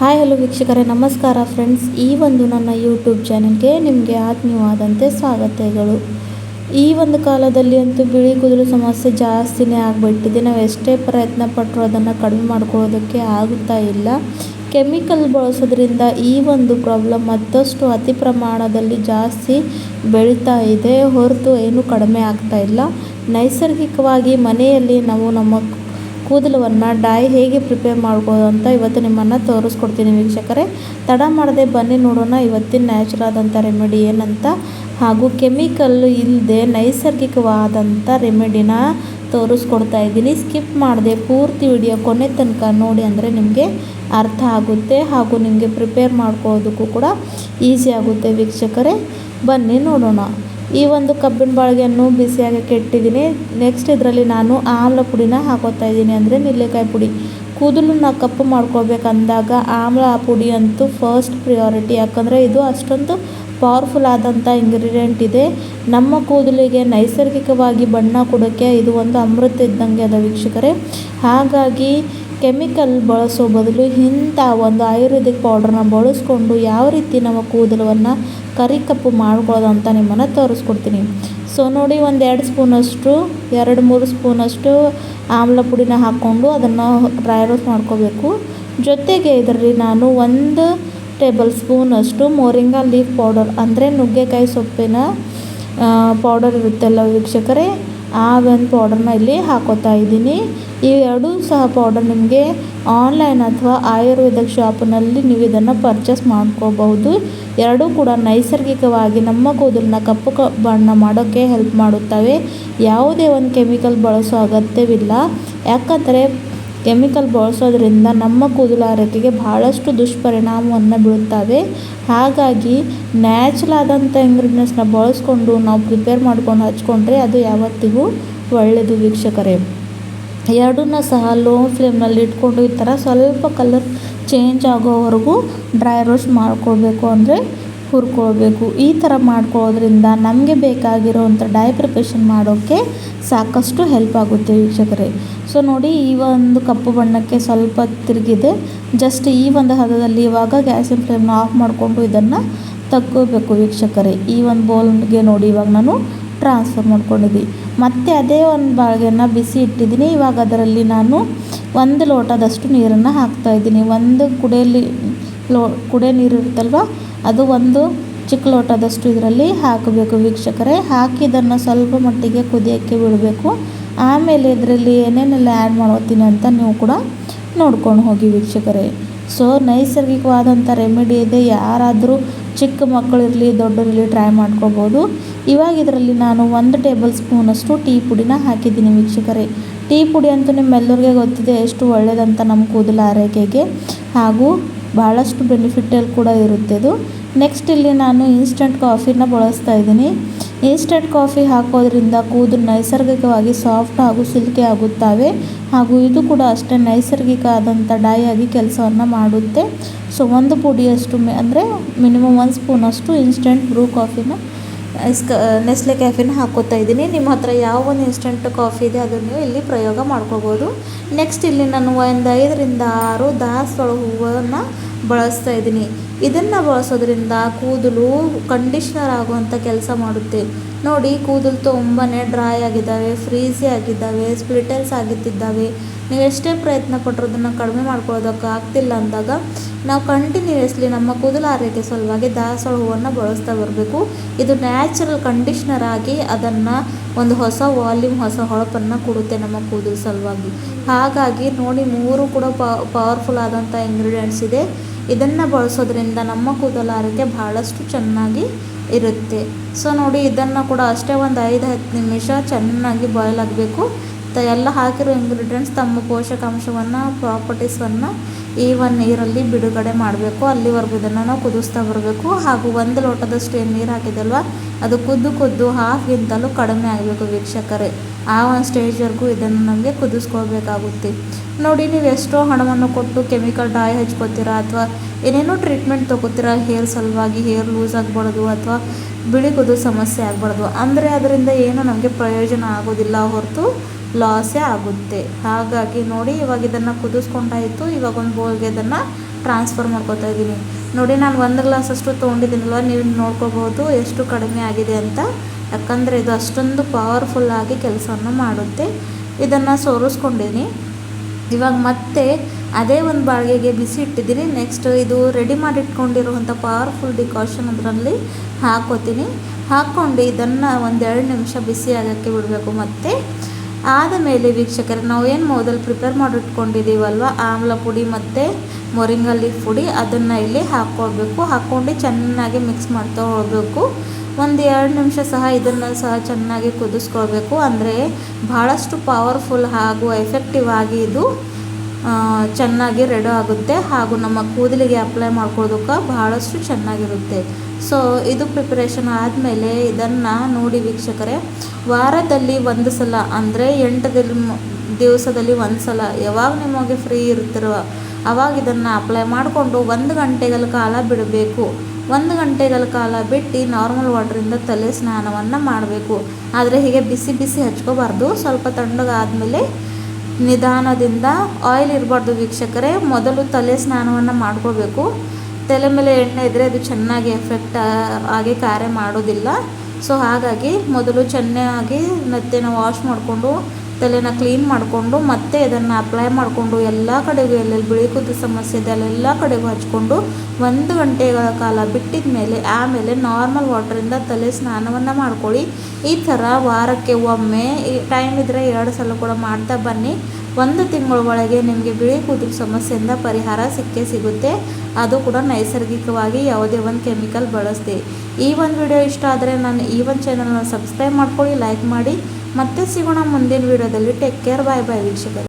Hi, hello ವೀಕ್ಷಕರೇ, ನಮಸ್ಕಾರ friends. ಈ ಒಂದು ನನ್ನ ಯೂಟ್ಯೂಬ್ ಚಾನಲ್ಗೆ ನಿಮಗೆ ಆತ್ಮೀಯವಾದಂತೆ ಸ್ವಾಗತಗಳು. ಈ ಒಂದು ಕಾಲದಲ್ಲಿ ಅಂತೂ ಬಿಳಿ ಕುದುರೆ ಸಮಸ್ಯೆ ಜಾಸ್ತಿನೇ ಆಗಿಬಿಟ್ಟಿದೆ. ನಾವು ಎಷ್ಟೇ ಪ್ರಯತ್ನ ಪಟ್ಟರು ಅದನ್ನು ಕಡಿಮೆ ಮಾಡ್ಕೊಳ್ಳೋದಕ್ಕೆ ಆಗುತ್ತಾ ಇಲ್ಲ. ಕೆಮಿಕಲ್ ಬಳಸೋದ್ರಿಂದ ಈ ಒಂದು ಪ್ರಾಬ್ಲಮ್ ಮತ್ತಷ್ಟು ಅತಿ ಪ್ರಮಾಣದಲ್ಲಿ ಜಾಸ್ತಿ ಬೆಳೀತಾ ಇದೆ. ಹೊರತು ಏನೂ ಕಡಿಮೆ ಆಗ್ತಾ ಇಲ್ಲ. ನೈಸರ್ಗಿಕವಾಗಿ ಮನೆಯಲ್ಲಿ ನಾವು ನಮ್ಮ ಕೂದಲವನ್ನು ಡೈ ಹೇಗೆ ಪ್ರಿಪೇರ್ ಮಾಡ್ಬೋದು ಅಂತ ಇವತ್ತು ನಿಮ್ಮನ್ನು ತೋರಿಸ್ಕೊಡ್ತೀನಿ ವೀಕ್ಷಕರೇ. ತಡ ಮಾಡದೆ ಬನ್ನಿ ನೋಡೋಣ ಇವತ್ತಿನ ನ್ಯಾಚುರಲ್ ಆದಂಥ ರೆಮಿಡಿ ಏನಂತ ಹಾಗೂ ಕೆಮಿಕಲ್ ಇಲ್ಲದೆ ನೈಸರ್ಗಿಕವಾದಂಥ ರೆಮಿಡಿನ ತೋರಿಸ್ಕೊಡ್ತಾ ಇದ್ದೀನಿ. ಸ್ಕಿಪ್ ಮಾಡದೆ ಪೂರ್ತಿ ವಿಡಿಯೋ ಕೊನೆ ತನಕ ನೋಡಿ ಅಂದರೆ ನಿಮಗೆ ಅರ್ಥ ಆಗುತ್ತೆ ಹಾಗೂ ನಿಮಗೆ ಪ್ರಿಪೇರ್ ಮಾಡ್ಕೊಳ್ಳೋದಕ್ಕೂ ಕೂಡ ಈಸಿ ಆಗುತ್ತೆ ವೀಕ್ಷಕರೇ. ಬನ್ನಿ ನೋಡೋಣ. ಈ ಒಂದು ಕಬ್ಬಿನ ಬಾಳಿಗೆಯನ್ನು ಬಿಸಿಯಾಗಕ್ಕೆ ಇಟ್ಟಿದ್ದೀನಿ ನೆಕ್ಸ್ಟ್ ಇದರಲ್ಲಿ ನಾನು ಆಮ್ಲ ಪುಡಿನ ಹಾಕೋತಾ ಇದ್ದೀನಿ. ಅಂದರೆ ನೆಲ್ಲಿಕಾಯಿ ಪುಡಿ. ಕೂದಲನ್ನ ಕಪ್ಪು ಮಾಡ್ಕೊಳ್ಬೇಕಂದಾಗ ಆಮ್ಲ ಪುಡಿ ಅಂತೂ ಫಸ್ಟ್ ಪ್ರಿಯಾರಿಟಿ ಯಾಕಂದರೆ ಇದು ಅಷ್ಟೊಂದು ಪವರ್ಫುಲ್ ಆದಂಥ ಇಂಗ್ರೀಡಿಯೆಂಟ್ ಇದೆ. ನಮ್ಮ ಕೂದಲಿಗೆ ನೈಸರ್ಗಿಕವಾಗಿ ಬಣ್ಣ ಕೊಡೋಕ್ಕೆ ಇದು ಒಂದು ಅಮೃತ ಇದ್ದಂಗೆ ಅದ ವೀಕ್ಷಕರೇ. ಹಾಗಾಗಿ ಕೆಮಿಕಲ್ ಬಳಸೋ ಬದಲು ಇಂಥ ಒಂದು ಆಯುರ್ವೇದಿಕ್ ಪೌಡ್ರನ್ನ ಬಳಸ್ಕೊಂಡು ಯಾವ ರೀತಿ ನಮ್ಮ ಕೂದಲನ್ನು ಕರಿ ಕಪ್ಪು ಮಾಡ್ಕೊಳ್ಳೋದು ಅಂತ ನಿಮ್ಮನ್ನು ತೋರಿಸ್ಕೊಡ್ತೀನಿ. ಸೊ ನೋಡಿ ಒಂದು ಎರಡು ಸ್ಪೂನಷ್ಟು, ಎರಡು ಮೂರು ಸ್ಪೂನಷ್ಟು ಆಮ್ಲ ಪುಡಿನ ಹಾಕ್ಕೊಂಡು ಅದನ್ನು ಡ್ರೈ ರೋಸ್ಟ್ ಮಾಡ್ಕೋಬೇಕು. ಜೊತೆಗೆ ಇದರಲ್ಲಿ ನಾನು ಒಂದು ಟೇಬಲ್ ಸ್ಪೂನಷ್ಟು ಮೋರಿಂಗಾ ಲೀಫ್ ಪೌಡರ್, ಅಂದರೆ ನುಗ್ಗೆಕಾಯಿ ಸೊಪ್ಪಿನ ಪೌಡರ್ ಇರುತ್ತೆಲ್ಲ ವೀಕ್ಷಕರೇ ಆ ಒಂದು ಪೌಡರ್ನ ಇಲ್ಲಿ ಹಾಕೋತಾ ಇದ್ದೀನಿ. ಈ ಎರಡೂ ಸಹ ಪೌಡರ್ ನಿಮಗೆ ಆನ್ಲೈನ್ ಅಥವಾ ಆಯುರ್ವೇದಿಕ್ ಶಾಪ್ನಲ್ಲಿ ನೀವು ಇದನ್ನು ಪರ್ಚೇಸ್ ಮಾಡ್ಕೋಬಹುದು. ಎರಡೂ ಕೂಡ ನೈಸರ್ಗಿಕವಾಗಿ ನಮ್ಮ ಕೂದಲನ್ನ ಕಪ್ಪು ಕ, ಬಣ್ಣ ಮಾಡೋಕ್ಕೆ ಹೆಲ್ಪ್ ಮಾಡುತ್ತವೆ. ಯಾವುದೇ ಒಂದು ಕೆಮಿಕಲ್ ಬಳಸೋ ಅಗತ್ಯವಿಲ್ಲ. ಯಾಕಂದರೆ ಕೆಮಿಕಲ್ ಬಳಸೋದ್ರಿಂದ ನಮ್ಮ ಕೂದಲು ಆರೋಗ್ಯಕ್ಕೆ ಭಾಳಷ್ಟು ದುಷ್ಪರಿಣಾಮವನ್ನು ಬೀಳುತ್ತವೆ ಹಾಗಾಗಿ ನ್ಯಾಚುರಲ್ ಆದಂಥ ಇಂಗ್ರೀಡಿಯೆಂಟ್ಸ್ನ ಬಳಸ್ಕೊಂಡು ನಾವು ಪ್ರಿಪೇರ್ ಮಾಡ್ಕೊಂಡು ಹಚ್ಕೊಂಡ್ರೆ ಅದು ಯಾವತ್ತಿಗೂ ಒಳ್ಳೆಯದು ವೀಕ್ಷಕರೇ. ಎರಡನ್ನ ಸಹ ಲೋ ಫ್ಲೇಮ್ನಲ್ಲಿ ಇಟ್ಕೊಂಡು ಈ ಥರ ಸ್ವಲ್ಪ ಕಲರ್ ಚೇಂಜ್ ಆಗೋವರೆಗೂ ಡ್ರೈ ರೋಸ್ಟ್ ಮಾಡ್ಕೊಳ್ಬೇಕು ಅಂದರೆ ಹುರ್ಕೊಳ್ಬೇಕು. ಈ ಥರ ಮಾಡ್ಕೊಳ್ಳೋದ್ರಿಂದ ನಮಗೆ ಬೇಕಾಗಿರೋವಂಥ ಡೈ ಪ್ರಿಪ್ರೇಷನ್ ಮಾಡೋಕ್ಕೆ ಸಾಕಷ್ಟು ಹೆಲ್ಪ್ ಆಗುತ್ತೆ ವೀಕ್ಷಕರೇ. ಸೊ ನೋಡಿ ಈ ಒಂದು ಕಪ್ಪು ಬಣ್ಣಕ್ಕೆ ಸ್ವಲ್ಪ ತಿರುಗಿದೆ. ಜಸ್ಟ್ ಈ ಒಂದು ಹದದಲ್ಲಿ ಇವಾಗ ಗ್ಯಾಸಿನ ಫ್ಲೇಮ್ನ ಆಫ್ ಮಾಡಿಕೊಂಡು ಇದನ್ನು ತಕ್ಕೋಬೇಕು ವೀಕ್ಷಕರೇ. ಈ ಒಂದು ಬೌಲ್ಗೆ ನೋಡಿ ಇವಾಗ ನಾನು ಟ್ರಾನ್ಸ್ಫರ್ ಮಾಡ್ಕೊಂಡಿದ್ದೀನಿ ಮತ್ತು ಅದೇ ಒಂದು ಬಾಳ್ಗೆನ ಬಿಸಿ ಇಟ್ಟಿದ್ದೀನಿ. ಇವಾಗ ಅದರಲ್ಲಿ ನಾನು ಒಂದು ಲೋಟದಷ್ಟು ನೀರನ್ನು ಹಾಕ್ತಾಯಿದ್ದೀನಿ ಒಂದು ಕುಡಿಯಲ್ಲಿ ಲೋ ಕುಡಿಯೋ ನೀರು ಇರುತ್ತಲ್ವ? ಅದು ಒಂದು ಚಿಕ್ಕ ಲೋಟದಷ್ಟು ಇದರಲ್ಲಿ ಹಾಕಬೇಕು ವೀಕ್ಷಕರೇ. ಹಾಕಿದ್ದನ್ನು ಸ್ವಲ್ಪ ಮಟ್ಟಿಗೆ ಕುದಿಯೋಕ್ಕೆ ಬಿಡಬೇಕು. ಆಮೇಲೆ ಇದರಲ್ಲಿ ಏನೇನೆಲ್ಲ ಆ್ಯಡ್ ಮಾಡ್ಕೋತೀನಿ ಅಂತ ನೀವು ಕೂಡ ನೋಡ್ಕೊಂಡು ಹೋಗಿ ವೀಕ್ಷಕರೇ. ಸೊ ನೈಸರ್ಗಿಕವಾದಂಥ ರೆಮಿಡಿ ಇದೆ. ಯಾರಾದರೂ ಚಿಕ್ಕ ಮಕ್ಕಳಿರಲಿ, ದೊಡ್ಡರಿರಲಿ ಟ್ರೈ ಮಾಡ್ಕೋಬೋದು. ಇವಾಗ ಇದರಲ್ಲಿ ನಾನು ಒಂದು ಟೇಬಲ್ ಸ್ಪೂನಷ್ಟು ಟೀ ಪುಡಿನ ಹಾಕಿದ್ದೀನಿ ವೀಕ್ಷಕರೇ. ಟೀ ಪುಡಿ ಅಂತೂ ನಿಮ್ಮೆಲ್ಲರಿಗೆ ಗೊತ್ತಿದೆ, ಎಷ್ಟು ಒಳ್ಳೆಯದಂತ ನಮ್ಮ ಕೂದಲ ಆರೈಕೆಗೆ. ಹಾಗೂ ಭಾಳಷ್ಟು ಬೆನಿಫಿಟಲ್ ಕೂಡ ಇರುತ್ತೆ ಅದು ನೆಕ್ಸ್ಟ್ ಇಲ್ಲಿ ನಾನು ಇನ್ಸ್ಟಂಟ್ ಕಾಫಿನ ಬಳಸ್ತಾ ಇದ್ದೀನಿ. ಇನ್ಸ್ಟಂಟ್ ಕಾಫಿ ಹಾಕೋದ್ರಿಂದ ಕೂದಲು ನೈಸರ್ಗಿಕವಾಗಿ ಸಾಫ್ಟ್ ಹಾಗೂ ಸಿಲ್ಕಿ ಆಗುತ್ತವೆ. ಹಾಗೂ ಇದು ಕೂಡ ಅಷ್ಟೇ ನೈಸರ್ಗಿಕ ಆದಂಥ ಡೈ ಆಗಿ ಕೆಲಸವನ್ನು ಮಾಡುತ್ತೆ. ಸೊ ಒಂದು ಪುಡಿಯಷ್ಟು ಅಂದರೆ ಮಿನಿಮಮ್ ಒಂದು ಸ್ಪೂನಷ್ಟು ಇನ್ಸ್ಟಂಟ್ ಬ್ರೂ ಕಾಫಿನ ಇಸ್ಕ ನೆಸ್ಲೆ ಕ್ಯಾಫಿನ ಹಾಕೋತಾ ಇದ್ದೀನಿ. ನಿಮ್ಮ ಹತ್ರ ಯಾವ ಒಂದು ಇನ್ಸ್ಟಂಟ್ ಕಾಫಿ ಇದೆ ಅದನ್ನು ನೀವು ಇಲ್ಲಿ ಪ್ರಯೋಗ ಮಾಡ್ಕೋಬೋದು ನೆಕ್ಸ್ಟ್ ಇಲ್ಲಿ ನಾನು ಒಂದು ಐದರಿಂದ ಆರು ದಾಸವಾಳ ಹೂವನ್ನು ಬಳಸ್ತಾ ಇದ್ದೀನಿ. ಇದನ್ನು ಬಳಸೋದ್ರಿಂದ ಕೂದಲು ಕಂಡೀಷ್ನರ್ ಆಗುವಂಥ ಕೆಲಸ ಮಾಡುತ್ತೆ. ನೋಡಿ, ಕೂದಲು ತುಂಬಾ ಡ್ರೈ ಆಗಿದ್ದಾವೆ ಫ್ರೀಸಿ ಆಗಿದ್ದಾವೆ ಸ್ಪ್ಲಿಟಲ್ಸ್ ಆಗಿದ್ದಾವೆ ನೀವು ಎಷ್ಟೇ ಪ್ರಯತ್ನ ಪಟ್ಟರು ಅದನ್ನು ಕಡಿಮೆ ಮಾಡ್ಕೊಳ್ಳೋದಕ್ಕೆ ಆಗ್ತಿಲ್ಲ ಅಂದಾಗ, ನಾವು ಕಂಟಿನ್ಯೂಯಸ್ಲಿ ನಮ್ಮ ಕೂದಲು ಆರೈಕೆ ಸಲುವಾಗಿ ದಾಸವಾಳ ಹೂವನ್ನು ಬಳಸ್ತಾ ಬರಬೇಕು. ಇದು ನ್ಯಾಚುರಲ್ ಕಂಡೀಷ್ನರ್ ಆಗಿ ಅದನ್ನು ಒಂದು ಹೊಸ ವಾಲ್ಯೂಮ್ ಹೊಸ ಹೊಳಪನ್ನು ಕೊಡುತ್ತೆ ನಮ್ಮ ಕೂದಲು ಸಲುವಾಗಿ. ಹಾಗಾಗಿ ನೋಡಿ, ಮೂರು ಕೂಡ ಪವರ್ಫುಲ್ ಆದಂಥ ಇಂಗ್ರೀಡಿಯೆಂಟ್ಸ್ ಇದೆ. ಇದನ್ನು ಬಳಸೋದ್ರಿಂದ ನಮ್ಮ ಕೂದಲು ಆರೈಕೆ ಭಾಳಷ್ಟು ಚೆನ್ನಾಗಿ ಇರುತ್ತೆ. ಸೊ ನೋಡಿ, ಇದನ್ನು ಕೂಡ ಅಷ್ಟೇ ಒಂದು ಐದು, ಹತ್ತು ನಿಮಿಷ ಚೆನ್ನಾಗಿ ಬಾಯ್ಲ್ ಆಗಬೇಕು. ಎಲ್ಲ ಹಾಕಿರೋ ಇಂಗ್ರೀಡಿಯೆಂಟ್ಸ್ ತಮ್ಮ ಪೋಷಕಾಂಶವನ್ನು ಪ್ರಾಪರ್ಟೀಸನ್ನು ಈ ಒಂದು ನೀರಲ್ಲಿ ಬಿಡುಗಡೆ ಮಾಡಬೇಕು. ಅಲ್ಲಿವರೆಗೂ ಇದನ್ನು ನಾವು ಕುದಿಸ್ತಾ ಬರಬೇಕು. ಹಾಗೂ ಒಂದು ಲೋಟದಷ್ಟು ಏನು ನೀರು ಹಾಕಿದಲ್ವ? ಅದು ಕುದ್ದು ಕುದ್ದು ಹಾಫ್ಗಿಂತಲೂ ಕಡಿಮೆ ಆಗಬೇಕು ವೀಕ್ಷಕರೇ. ಆ ಒಂದು ಸ್ಟೇಜ್ವರೆಗೂ ಇದನ್ನು ನಮಗೆ ಕುದಿಸ್ಕೊಳ್ಬೇಕಾಗುತ್ತೆ. ನೋಡಿ, ನೀವು ಎಷ್ಟೋ ಹಣವನ್ನು ಕೊಟ್ಟು ಕೆಮಿಕಲ್ ಡೈ ಹಚ್ಕೋತೀರಾ ಅಥವಾ ಏನೇನೋ ಟ್ರೀಟ್ಮೆಂಟ್ ತೊಗೋತೀರಾ, ಹೇರ್ ಸಲುವಾಗಿ ಹೇರ್ ಲೂಸ್ ಆಗಬಾರ್ದು ಅಥವಾ ಬಿಳಿಗೋದು ಸಮಸ್ಯೆ ಆಗಬಾರ್ದು. ಅಂದರೆ ಅದರಿಂದ ಏನು ನಮಗೆ ಪ್ರಯೋಜನ ಆಗೋದಿಲ್ಲ, ಹೊರತು ಲಾಸೇ ಆಗುತ್ತೆ. ಹಾಗಾಗಿ ನೋಡಿ, ಇವಾಗ ಇದನ್ನು ಕುದಿಸ್ಕೊಂಡಾಯಿತು, ಇವಾಗ ಒಂದು ಬೋಲ್ಗೆ ಇದನ್ನು ಟ್ರಾನ್ಸ್ಫರ್ ಮಾಡ್ಕೋತಾ ಇದ್ದೀನಿ. ನೋಡಿ, ನಾನು ಒಂದು ಗ್ಲಾಸ್ ಅಷ್ಟು ತೊಗೊಂಡಿದ್ದೀನಲ್ವ, ನೀವು ನೋಡ್ಕೋಬೋದು ಎಷ್ಟು ಕಡಿಮೆ ಆಗಿದೆ ಅಂತ. ಯಾಕಂದರೆ ಇದು ಅಷ್ಟೊಂದು ಪವರ್ಫುಲ್ಲಾಗಿ ಕೆಲಸವನ್ನು ಮಾಡುತ್ತೆ. ಇದನ್ನು ಸೋರಿಸ್ಕೊಂಡಿದ್ದೀನಿ. ಇವಾಗ ಮತ್ತೆ ಅದೇ ಒಂದು ಬಾಳಿಗೆಗೆ ಬಿಸಿ ಇಟ್ಟಿದ್ದೀನಿ. ನೆಕ್ಸ್ಟ್ ಇದು ರೆಡಿ ಮಾಡಿ ಇಟ್ಕೊಂಡಿರುವಂಥ ಪವರ್ಫುಲ್ ಡಿಕಾಷನ್ ಅದರಲ್ಲಿ ಹಾಕೋತೀನಿ. ಹಾಕ್ಕೊಂಡು ಇದನ್ನು ಒಂದೆರಡು ನಿಮಿಷ ಬಿಸಿ ಆಗೋಕ್ಕೆ ಬಿಡಬೇಕು ಮತ್ತು. ಆದ ಮೇಲೆ ವೀಕ್ಷಕರೇ, ನಾವು ಏನು ಮೊದಲು ಪ್ರಿಪೇರ್ ಮಾಡಿಟ್ಕೊಂಡಿದ್ದೀವಲ್ವ ಆಮ್ಲ ಪುಡಿ ಮತ್ತು ಮೊರಿಂಗಲ್ಲಿ ಪುಡಿ ಅದನ್ನು ಇಲ್ಲಿ ಹಾಕ್ಕೊಳ್ಬೇಕು. ಹಾಕ್ಕೊಂಡು ಚೆನ್ನಾಗಿ ಮಿಕ್ಸ್ ಮಾಡ್ತಾ ಹೋಗಬೇಕು. ಒಂದು ಎರಡು ನಿಮಿಷ ಸಹ ಇದನ್ನು ಸಹ ಚೆನ್ನಾಗಿ ಕುದಿಸ್ಕೊಳ್ಬೇಕು. ಅಂದರೆ ಭಾಳಷ್ಟು ಪವರ್ಫುಲ್ ಹಾಗೂ ಎಫೆಕ್ಟಿವ್ ಆಗಿ ಇದು ಚೆನ್ನಾಗಿ ರೆಡಿ ಆಗುತ್ತೆ ಹಾಗೂ ನಮ್ಮ ಕೂದಲಿಗೆ ಅಪ್ಲೈ ಮಾಡ್ಕೊಳ್ಳೋದಕ್ಕೆ ಬಹಳಷ್ಟು ಚೆನ್ನಾಗಿರುತ್ತೆ. ಸೊ ಇದು ಪ್ರಿಪ್ರೇಷನ್ ಆದಮೇಲೆ ಇದನ್ನು ನೋಡಿ ವೀಕ್ಷಕರೇ, ವಾರದಲ್ಲಿ ಒಂದು ಸಲ ಅಂದರೆ ಎಂಟು ದಿವಸದಲ್ಲಿ ಒಂದು ಸಲ ಯಾವಾಗ ನಿಮಗೆ ಫ್ರೀ ಇರ್ತಿರೋ ಅವಾಗ ಇದನ್ನು ಅಪ್ಲೈ ಮಾಡಿಕೊಂಡು ಒಂದು ಗಂಟೆಗಳ ಕಾಲ ಬಿಡಬೇಕು. ಒಂದು ಗಂಟೆಗಳ ಕಾಲ ಬಿಟ್ಟು ನಾರ್ಮಲ್ ವಾಟ್ರಿಂದ ತಲೆ ಸ್ನಾನವನ್ನು ಮಾಡಬೇಕು. ಆದರೆ ಹೀಗೆ ಬಿಸಿ ಬಿಸಿ ಹಚ್ಕೋಬಾರ್ದು. ಸ್ವಲ್ಪ ತಣ್ಣಗಾದಮೇಲೆ ನಿಧಾನದಿಂದ ಆಯಿಲ್ ಇರಬಾರ್ದು ವೀಕ್ಷಕರೇ. ಮೊದಲು ತಲೆ ಸ್ನಾನವನ್ನು ಮಾಡ್ಕೋಬೇಕು. ತಲೆ ಮೇಲೆ ಎಣ್ಣೆ ಇದ್ದರೆ ಅದು ಚೆನ್ನಾಗಿ ಎಫೆಕ್ಟ್ ಆಗಿ ಕಾರ್ಯ ಮಾಡೋದಿಲ್ಲ. ಸೊ ಹಾಗಾಗಿ ಮೊದಲು ಚೆನ್ನಾಗಿ ಮತ್ತೆ ನಾವು ವಾಶ್ ಮಾಡಿಕೊಂಡು ತಲೆನ ಕ್ಲೀನ್ ಮಾಡಿಕೊಂಡು ಮತ್ತೆ ಇದನ್ನು ಅಪ್ಲೈ ಮಾಡಿಕೊಂಡು ಎಲ್ಲ ಕಡೆಗೂ ಎಲ್ಲೆಲ್ಲಿ ಬಿಳಿ ಕೂದಲು ಸಮಸ್ಯೆ ಇದೆ ಅಲ್ಲೆಲ್ಲ ಕಡೆಗೂ ಹಚ್ಕೊಂಡು ಒಂದು ಗಂಟೆಗಳ ಕಾಲ ಬಿಟ್ಟಿದ ಮೇಲೆ ಆಮೇಲೆ ನಾರ್ಮಲ್ ವಾಟರಿಂದ ತಲೆ ಸ್ನಾನವನ್ನು ಮಾಡ್ಕೊಳ್ಳಿ. ಈ ಥರ ವಾರಕ್ಕೆ ಒಮ್ಮೆ ಈ ಟೈಮ್ ಇದ್ದರೆ ಎರಡು ಸಲ ಕೂಡ ಮಾಡ್ತಾ ಬನ್ನಿ. ಒಂದು ತಿಂಗಳ ಒಳಗೆ ನಿಮಗೆ ಬಿಳಿ ಕೂದಲು ಸಮಸ್ಯೆಯಿಂದ ಪರಿಹಾರ ಸಿಕ್ಕೇ ಸಿಗುತ್ತೆ. ಅದು ಕೂಡ ನೈಸರ್ಗಿಕವಾಗಿ ಯಾವುದೇ ಒಂದು ಕೆಮಿಕಲ್ ಬಳಸ್ತೀವಿ ಈ ಒಂದು ವಿಡಿಯೋ ಇಷ್ಟ ಆದರೆ ನಾನು ಈ ಒಂದು ಚಾನಲ್ನ ಸಬ್ಸ್ಕ್ರೈಬ್ ಮಾಡ್ಕೊಳ್ಳಿ ಲೈಕ್ ಮಾಡಿ. ಮತ್ತೆ ಸಿಗೋಣ ಮುಂದಿನ ವಿಡಿಯೋದಲ್ಲಿ. ಟೇಕ್ ಕೇರ್ ಬಾಯ್ ಬಾಯ್ ವೀಕ್ಷಕರು.